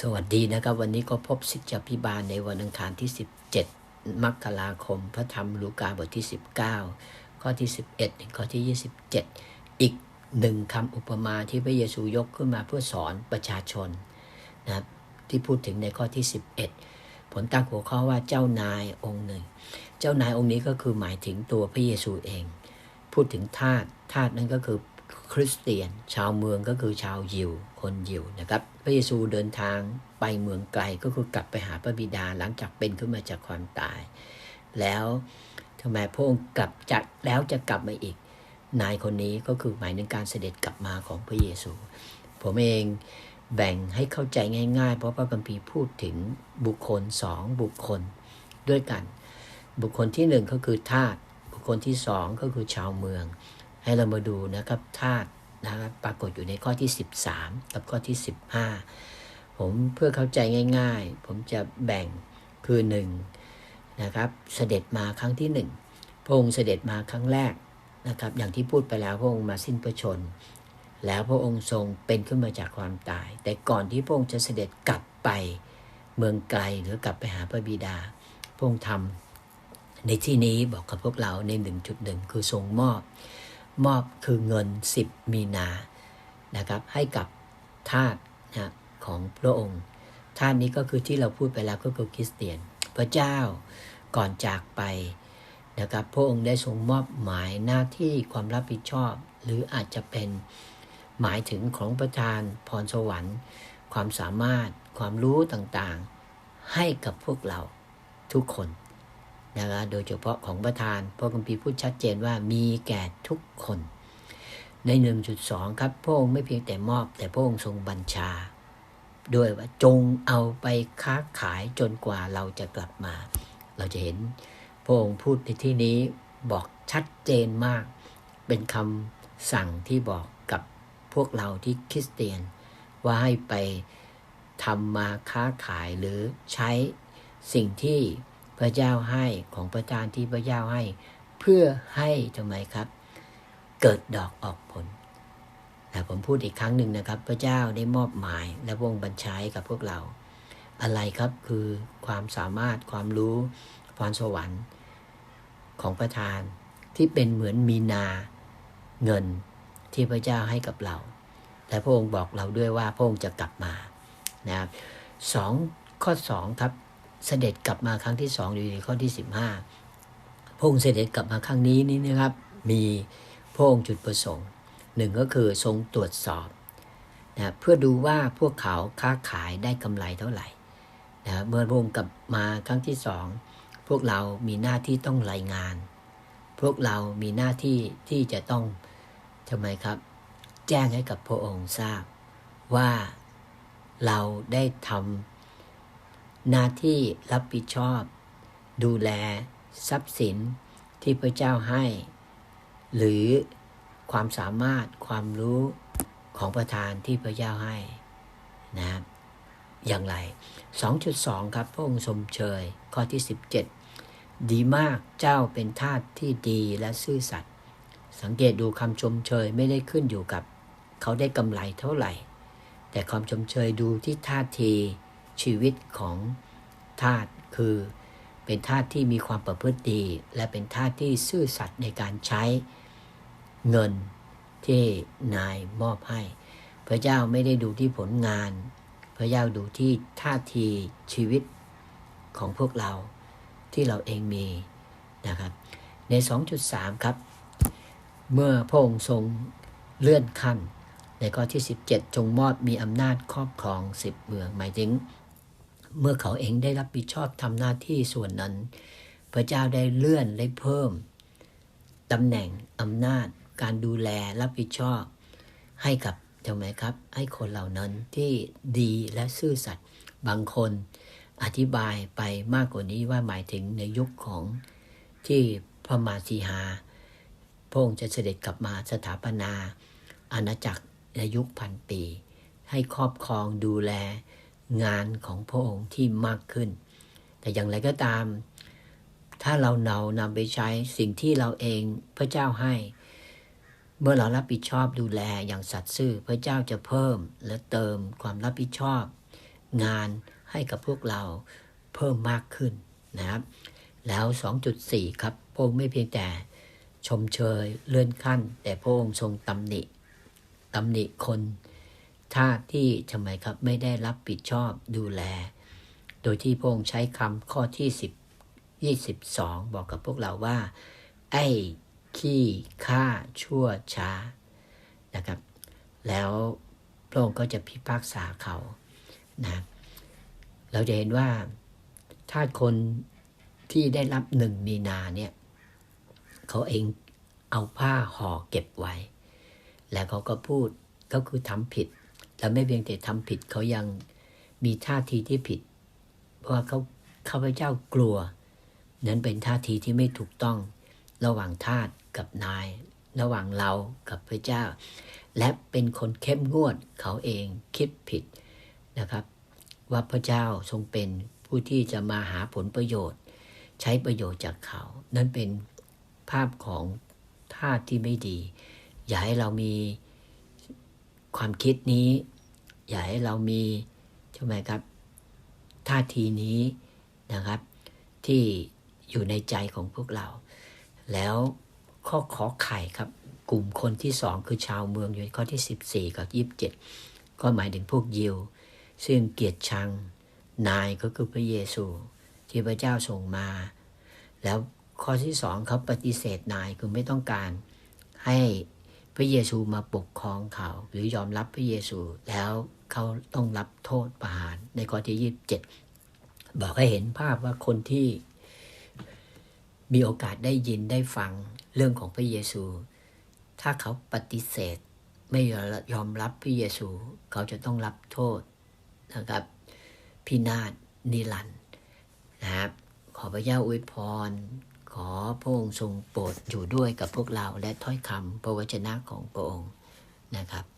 สวัสดีนะครับ วันนี้ก็พบสิทธิพิบาลในวันอังคารที่ 17 มกราคม พระธรรมลูกาบทที่ 19 ข้อที่ 11ถึงข้อที่ 27 อีกหนึ่งคำอุปมาที่พระเยซูยกขึ้นมาเพื่อสอนประชาชนนะครับที่พูดถึงในข้อที่ 11 ผลตั้งหัวข้อว่าเจ้านายองค์หนึ่ง เจ้านายองค์นี้ก็คือหมายถึงตัวพระเยซูเอง พูดถึงทาสทาสนั่นก็คือ คริสเตียน ชาวเมืองก็คือชาวยิว คนยิวนะครับ พระเยซูเดินทางไปเมืองไกลก็คือกลับไปหาพระบิดาหลังจากเป็นขึ้นมาจากความตาย แล้วทำไมพระองค์กลับจากแล้วจะกลับมาอีก นายคนนี้ก็คือหมายถึงการเสด็จกลับมาของพระเยซู ผมเองแบ่งให้เข้าใจง่ายๆ เพราะพระคัมภีร์พูดถึงบุคคลสองบุคคลด้วยกัน บุคคลที่หนึ่งก็คือทาสบุคคลที่สองก็คือชาวเมือง ให้เรามาดูนะครับธาตุนะครับปรากฏอยู่ในข้อที่ 13 กับข้อที่ 15 ผมเพื่อเข้าใจง่าย ๆ ผมจะแบ่งคือ1นะครับเสด็จมาครั้งที่ 1 พระองค์เสด็จมาครั้งแรกนะครับ อย่างที่พูดไปแล้วพระองค์มาสิ้นพระชน แล้วพระองค์ทรงเป็นขึ้นมาจากความตาย แต่ก่อนที่พระองค์จะเสด็จกลับไปเมืองไกลหรือกลับไปหาพระบิดา พระองค์ทำในที่นี้บอกกับพวกเราใน 1.1 คือทรงมอบ มอบคือเงิน 10 มีนานะครับ ให้กับทาสนะของพระองค์ทาสนี้ก็คือที่เราพูดไปแล้วก็คือคริสเตียน พระเจ้าก่อนจากไปนะครับพระองค์ได้ทรงมอบหมายหน้าที่ความรับผิดชอบ หรืออาจจะเป็นหมายถึงของประทานพรสวรรค์ ความสามารถความรู้ต่างๆ ให้กับพวกเราทุกคน นะครับโดยเฉพาะของประธานพระคัมภีร์พูดชัดเจนว่ามีแก่ทุกคน ใน 1.2 ครับพระองค์ไม่เพียงแต่มอบ แต่พระองค์ทรงบัญชา ด้วยว่าจงเอาไปค้าขายจนกว่าเราจะกลับมา เราจะเห็นพระองค์พูดในที่นี้บอกชัดเจนมาก เป็นคำสั่งที่บอกกับพวกเราที่คริสเตียน ว่าให้ไปทำมาค้าขายหรือใช้สิ่งที่ ระเจ้าให้ของประทานที่พระเจ้าให้ เพื่อให้ทำไมครับ เกิดดอกออกผลแต่ผมพูดอีกครั้งหนึ่งนะครับ พระเจ้าได้มอบหมายและวงบัญชาให้กับพวกเรา อะไรครับคือความสามารถความรู้พรสวรรค์ของประธานที่เป็นเหมือนมีนาเงินที่พระเจ้าให้กับเรา และพระองค์บอกเราด้วยว่าพระองค์จะกลับมานะครับสองข้อสองครับ เสด็จกลับมาครั้งที่สองอยู่ในข้อที่สิบห้าพระองค์เสด็จกลับมาครั้งนี้นี่นะครับมีพระองค์จุดประสงค์หนึ่งก็คือทรงตรวจสอบนะเพื่อดูว่าพวกเขาค้าขายได้กำไรเท่าไหร่นะเมื่อพระองค์กลับมาครั้งที่สองพวกเรามีหน้าที่ต้องรายงาน พวกเรามีหน้าที่ที่จะต้องทำไมครับ แจ้งให้กับพระองค์ทราบว่าเราได้ทำ หน้าที่รับผิดชอบ ดูแล ทรัพย์สินที่พระเจ้าให้ หรือความสามารถความรู้ของประธานที่พระเจ้าให้นะครับอย่างไร 2.2 ครับ พระองค์ชมเชย ข้อที่ 17 ดีมากเจ้าเป็นทาสที่ดีและซื่อสัตย์สังเกตดูคำชมเชยไม่ได้ขึ้นอยู่กับ เขาได้กำไรเท่าไหร่ แต่คำชมเชยดูที่ท่าที ชีวิตของทาสคือเป็นทาสที่มีความประพฤติดี และเป็นทาสที่ซื่อสัตย์ในการใช้เงินที่นายมอบให้ พระเจ้าไม่ได้ดูที่ผลงาน พระเจ้าดูที่ท่าทีชีวิตของพวกเราที่เราเองมีนะครับ ใน 2.3 ครับ เมื่อพระองค์ทรงเลื่อนขั้น ในข้อที่ 17 จงมอบมีอำนาจครอบครองสิบเมืองหมายถึง เมื่อเขาเองได้รับผิดชอบทำหน้าที่ส่วนนั้น พระเจ้าได้เลื่อนได้เพิ่มตำแหน่งอำนาจ การดูแลรับผิดชอบ ให้กับใช่ไหมครับ ให้คนเหล่านั้นที่ดีและซื่อสัตย์บางคนอธิบายไปมากกว่านี้ว่าหมายถึงในยุคของที่พระมาสีหาพระองค์จะเสด็จกลับมาสถาปนา อาณาจักรในยุคพันปี ให้ครอบครองดูแล งานของพระองค์ที่มากขึ้น แต่อย่างไรก็ตาม ถ้าเราเนานำไปใช้สิ่งที่เราเองพระเจ้าให้ เมื่อเรารับผิดชอบดูแลอย่างสัตย์ซื่อ พระเจ้าจะเพิ่มและเติมความรับผิดชอบ งานให้กับพวกเราเพิ่มมากขึ้นนะครับ แล้ว 2.4 ครับพระองค์ไม่เพียงแต่ชมเชยเลื่อนขั้น แต่พระองค์ทรงตำหนิตำหนิคน ท่าที่ทำไมครับไม่ได้รับผิดชอบดูแล โดยที่พระองค์ใช้คำข้อที่ 10 22 บอกกับพวกเราว่า ไอ้ขี้ข้าชั่วช้านะครับ แล้วพระองค์ก็จะพิพากษาเขานะเราจะเห็นว่าถ้าคนที่ได้รับหนึ่งมีนาเนี่ยเขาเองเอาผ้าห่อเก็บไว้ แล้วเขาก็พูดก็คือทำผิด แล้วไม่เพียงแต่ทำผิดเขายังมีท่าทีที่ผิด เพราะว่าเขาข้าพเจ้ากลัว นั้นเป็นท่าทีที่ไม่ถูกต้อง ระหว่างทาสกับนาย ระหว่างเรากับพระเจ้า และเป็นคนเข้มงวดเขาเองคิดผิดนะครับ ว่าพระเจ้าทรงเป็นผู้ที่จะมาหาผลประโยชน์ ใช้ประโยชน์จากเขา นั่นเป็นภาพของท่าที่ไม่ดี อย่าให้เรามีความคิดนี้ อย่าให้เรามีใช่ไหมครับท่าทีนี้นะครับ ที่อยู่ในใจของพวกเรา แล้วข้อขอไข่ครับ กลุ่มคนที่สองคือชาวเมืองอยู่ในข้อที่ 14 กับ 27 ก็หมายถึงพวกยิว ซึ่งเกียรติชังนายก็คือพระเยซู ที่พระเจ้าส่งมา แล้วข้อที่สองเขาปฏิเสธนายคือไม่ต้องการให้พระเยซูมาปกครองเขา หรือยอมรับพระเยซูแล้ว เขาต้องรับโทษประหารในข้อที่27บอกให้เห็นภาพว่าคนที่มีโอกาสได้ยินได้ฟังเรื่องของพระเยซู ถ้าเขาปฏิเสธไม่ยอมรับพระเยซู เขาจะต้องรับโทษนะครับพินาศนิรันดร์นะครับขอพระเจ้าอวยพร ขอพระองค์ทรงโปรดอยู่ด้วยกับพวกเราและถ้อยคำพระวจนะของพระองค์นะครับ